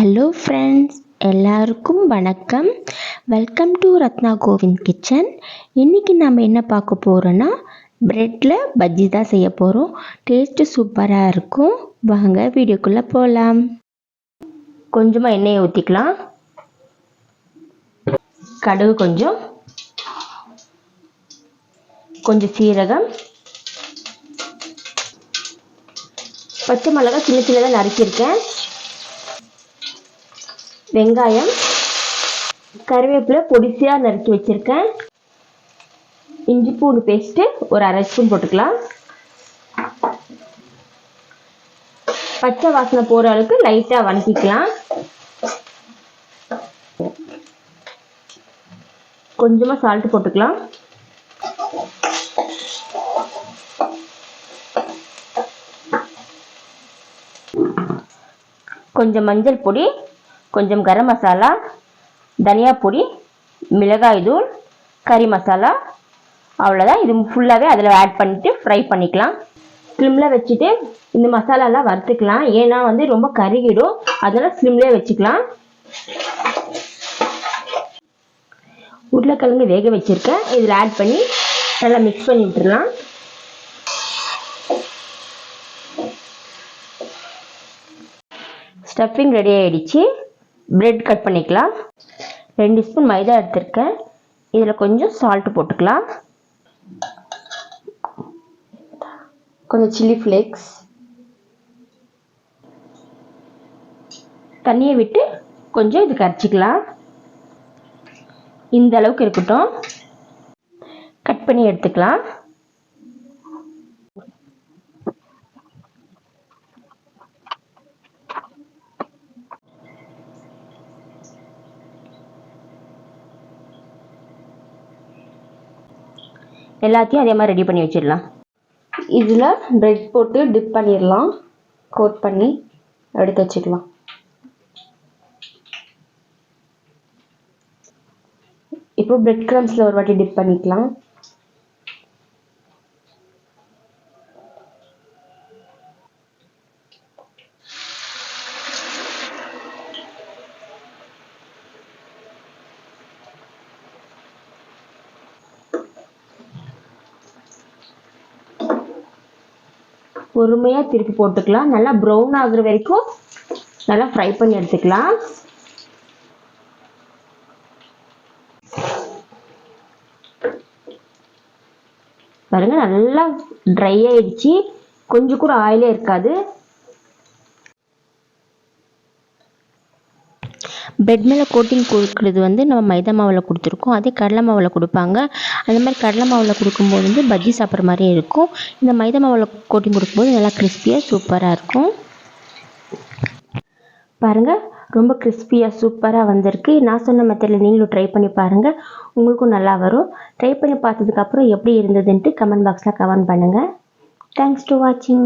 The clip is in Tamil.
ஹலோ ஃப்ரெண்ட்ஸ் எல்லாருக்கும் வணக்கம். Welcome to Ratna Govind kitchen இன்றைக்கி நம்ம என்ன பார்க்க போகிறோன்னா ப்ரெட்டில் பஜ்ஜி தான் செய்ய போகிறோம் டேஸ்ட்டு சூப்பராக இருக்கும். வாங்க வீடியோக்குள்ளே போகலாம் கொஞ்சமாக எண்ணெயை ஊற்றிக்கலாம் கடுகு கொஞ்சம். கொஞ்சம் சீரகம். பச்சை மிளகாய் சின்ன சின்னதாக நறுக்கியிருக்கேன். வெங்காயம் கருவேப்பிலை பொடிசியாக நறுக்கி வச்சுருக்கேன். இஞ்சி பூண்டு பேஸ்ட்டு ஒரு அரை ஸ்பூன் போட்டுக்கலாம். பச்சை வாசனை போகிற அளவுக்கு லைட்டாக வணக்கிக்கலாம். கொஞ்சமாக சால்ட் போட்டுக்கலாம். கொஞ்சம் மஞ்சள் பொடி கொஞ்சம் கரம் மசாலா தனியா பொடி மிளகாய் தூள் கறி மசாலா அவ்வளோதான் இது ஃபுல்லாகவே அதில் ஆட் பண்ணிவிட்டு ஃப்ரை பண்ணிக்கலாம். ஸ்லிம்மில் வச்சுட்டு இந்த மசாலாலாம் வறுத்துக்கலாம். ஏன்னா வந்து ரொம்ப கருகிடும். அதனால் ஸ்லிம்லேயே வச்சுக்கலாம். உருளைக்கிழங்கு வேக வச்சுருக்கேன். இதில் ஆட் பண்ணி நல்லா மிக்ஸ் பண்ணி விட்டுடலாம். ஸ்டஃபிங் ரெடி ஆகிடுச்சு பிரெட் கட் பண்ணிக்கலாம். ரெண்டு ஸ்பூன் மைதா எடுத்திருக்கேன். இதில் கொஞ்சம் சால்ட்டு போட்டுக்கலாம். கொஞ்சம் சில்லி ஃப்ளேக்ஸ் தண்ணியை விட்டு கொஞ்சம் இது கரைச்சிக்கலாம் இந்த அளவுக்கு இருக்கட்டும். கட் பண்ணி எடுத்துக்கலாம். எல்லாத்தையும் அதே மாதிரி ரெடி பண்ணி வச்சிடலாம். இதில் பிரெட் போட்டு டிப் பண்ணிடலாம். கோட் பண்ணி எடுத்து வச்சுக்கலாம். இப்போ பிரெட் க்ரம்ஸில் ஒரு வாட்டி டிப் பண்ணிக்கலாம். பொறுமையாக திருப்பி போட்டுக்கலாம். நல்லா ப்ரௌன் ஆகுற வரைக்கும் நல்லா ஃப்ரை பண்ணி எடுத்துக்கலாம். பாருங்கள் நல்லா ட்ரை ஆயிடுச்சு. கொஞ்சம் கூட ஆயிலே இருக்காது. பெட் மேலே கோட்டிங் கொடுக்குறது வந்து நம்ம மைதா மாவில் கொடுத்துருக்கோம். அதே கடலை மாவில் கொடுப்பாங்க. அந்த மாதிரி கடலை மாவில் கொடுக்கும்போது வந்து பஜ்ஜி சாப்பிட்ற மாதிரியே இருக்கும். இந்த மைதா மாவில் கோட்டிங் கொடுக்கும்போது நல்லா கிறிஸ்பியாக சூப்பராக இருக்கும். பாருங்கள் ரொம்ப கிறிஸ்பியாக சூப்பராக வந்திருக்கு. நான் சொன்ன மெத்தடில் நீங்களும் ட்ரை பண்ணி பாருங்கள் உங்களுக்கும் நல்லா வரும். ட்ரை பண்ணி பார்த்ததுக்கப்புறம் எப்படி இருந்ததுன்ட்டு கமெண்ட் பாக்ஸில் கமெண்ட் பண்ணுங்கள் தேங்க்ஸ் டு வாட்சிங்